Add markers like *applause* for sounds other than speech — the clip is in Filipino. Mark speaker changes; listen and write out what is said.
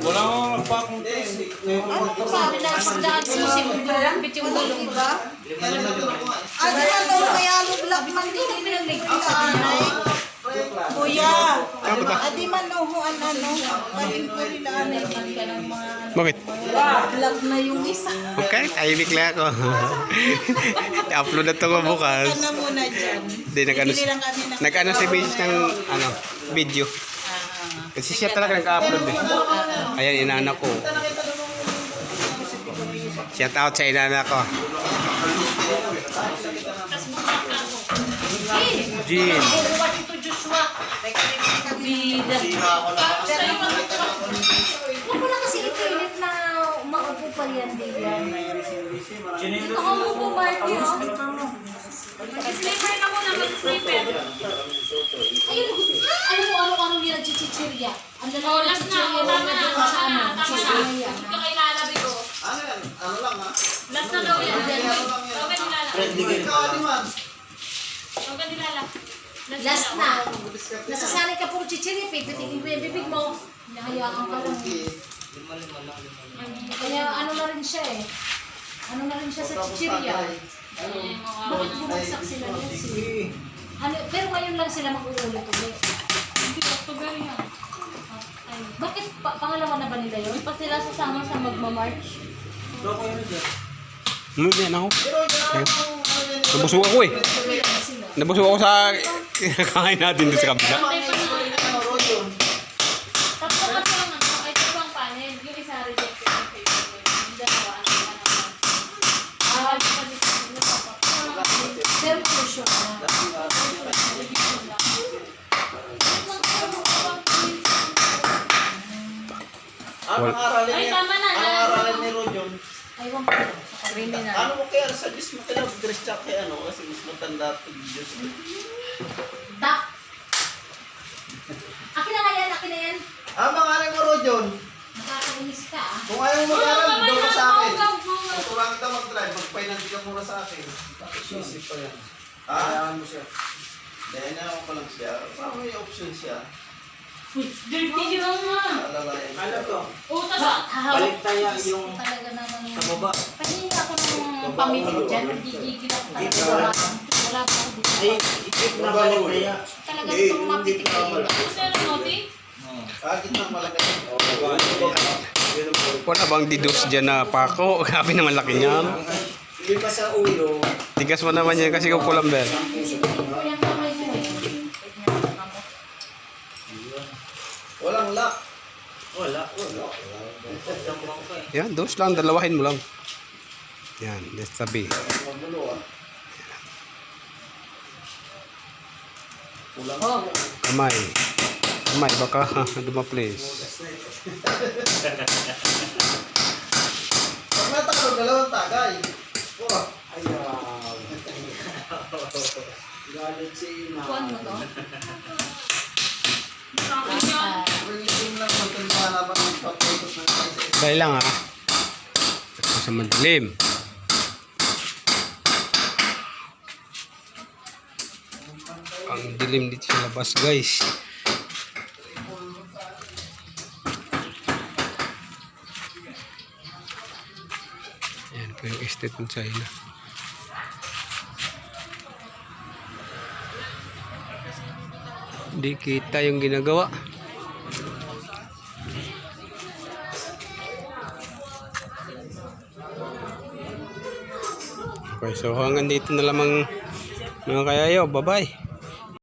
Speaker 1: Wala akong nagpakong
Speaker 2: Ano sabi na pagdaan susi mo bit yung gulong ba?
Speaker 3: Ano man daw kaya lublak man din pinagligtas sa anay? Kuya, adi man no ho an ano, kaling ko rin na anay ka ng mga
Speaker 4: Bakit?
Speaker 3: lublak na yung isa.
Speaker 4: Okay, tahimik lang ako. *laughs* I-upload na ito ko bukas.
Speaker 3: Ka na muna dyan.
Speaker 4: Hindi, nag-ano, si Beach ng ano, video. Kasi siya talaga nag-upload eh. Ayan, inaanak ko. Shout out sa inaanak ko. Jean.
Speaker 2: Huwag mo na kasi ipilit na maupo pa yan, Dilan. Ako mo po, Marty, oh.
Speaker 5: Mag-sleeper na muna, mag-sleeper.
Speaker 2: Ayun, ano mo, ano-ano yung nagchichichirya? Ang lalaki
Speaker 5: Oh, last na. Oh, tama na. Tama
Speaker 2: ano,
Speaker 5: na. Tama na. Ito kay Lalabi ko.
Speaker 6: Ano yan? Ano lang ha?
Speaker 5: Last na daw yan. Tawag ni Lala.
Speaker 6: Ikaw, di man.
Speaker 5: Tawag ni Lala.
Speaker 2: Last na. Nasasanay ka puro chichirya, pipitigin ko yung bibig mo. Hinahayaan ka lang. Kaya ano na rin siya eh. Ano na rin siya sa chichirya. Bakit bumagsak sila yan? Ano, pero ngayon lang sila mag-uulit ulit.
Speaker 5: Hindi, October yan. Ay,
Speaker 2: Bakit pa, pangalawa na ba nila yun?
Speaker 5: pa sila sasama sa magmamarch.
Speaker 4: Ano yan ako? Nabusog ako eh. Nabusog ako sa *laughs* kinakain natin doon sa kabila.
Speaker 5: Pantay pa na. Tapos kasi lang ano, ay dalawang panel. Yung isa rejected yung paper. Yung dalawa, ano pa naman. Ah, pa dito sila pa.
Speaker 2: Pero crucial na.
Speaker 6: Ano ang aralin
Speaker 5: Ay,
Speaker 6: niya?
Speaker 5: tama na,
Speaker 6: Ano ang
Speaker 5: na.
Speaker 6: aralin ni Rojon?
Speaker 2: Aywan ko. Sa criminal.
Speaker 6: Ano mo kaya sa Diyos mo kaya Diyos siya kay ano? Kasi mas matanda ito Diyos.
Speaker 2: Tak. Akin na nga yan, akin na yan.
Speaker 6: Ah, pangalan mo Rojon.
Speaker 2: Nakakainis ka ah.
Speaker 6: Kung ayaw mo mag-aral, doon ka sa akin. kurang kita mag-drive, mag-finance ka muna sa akin. Isip pa yan. Ah, kailangan mo siya. Dahil na ako pa lang siya. Parang may option siya.
Speaker 5: Dirty yun nga.
Speaker 6: Alalayan.
Speaker 7: Ano to?
Speaker 5: Ah.
Speaker 2: Hahawak.
Speaker 7: Balik tayo yung
Speaker 2: Talaga naman.
Speaker 7: sa baba.
Speaker 2: Pahingi ako ng pamilya dyan. Nagigigil ako talaga. Wala, wala pa ako dito.
Speaker 7: Ay, ikip na balik tayo.
Speaker 2: Talagang itong mapitikay.
Speaker 5: Ano sila noti?
Speaker 6: Ah, gitna malaki.
Speaker 4: Wala bang didos dyan na pako? *laughs* Grabe naman laki niyan.
Speaker 7: Hindi pa sa ulo.
Speaker 4: Tigas mo naman yan kasi kung kulamber.
Speaker 2: Isipin ko yung kamay mo eh.
Speaker 6: Walang lock.
Speaker 7: Wala, wala. Damang ka eh.
Speaker 4: Yan, dos lang. Dalawahin mo lang. Yan, let's
Speaker 6: ah.
Speaker 2: Oh,
Speaker 4: Kamay. Kamay, baka dumaplis.
Speaker 6: Pag natakalo, dalawang tagay. Oh,
Speaker 7: Ayaw. Galit si ina.
Speaker 2: kuhan mo to?
Speaker 5: Sabi.
Speaker 2: Ah,
Speaker 6: Ring-ring lang magkalimahan habang nagpapikot
Speaker 4: Dahil lang ha. Ito sa madilim. Ang dilim dito sa labas guys. Yan po yung estate ng China. Hindi kita yung ginagawa. Okay, so hanggang dito na lamang mga kayayo. Bye-bye.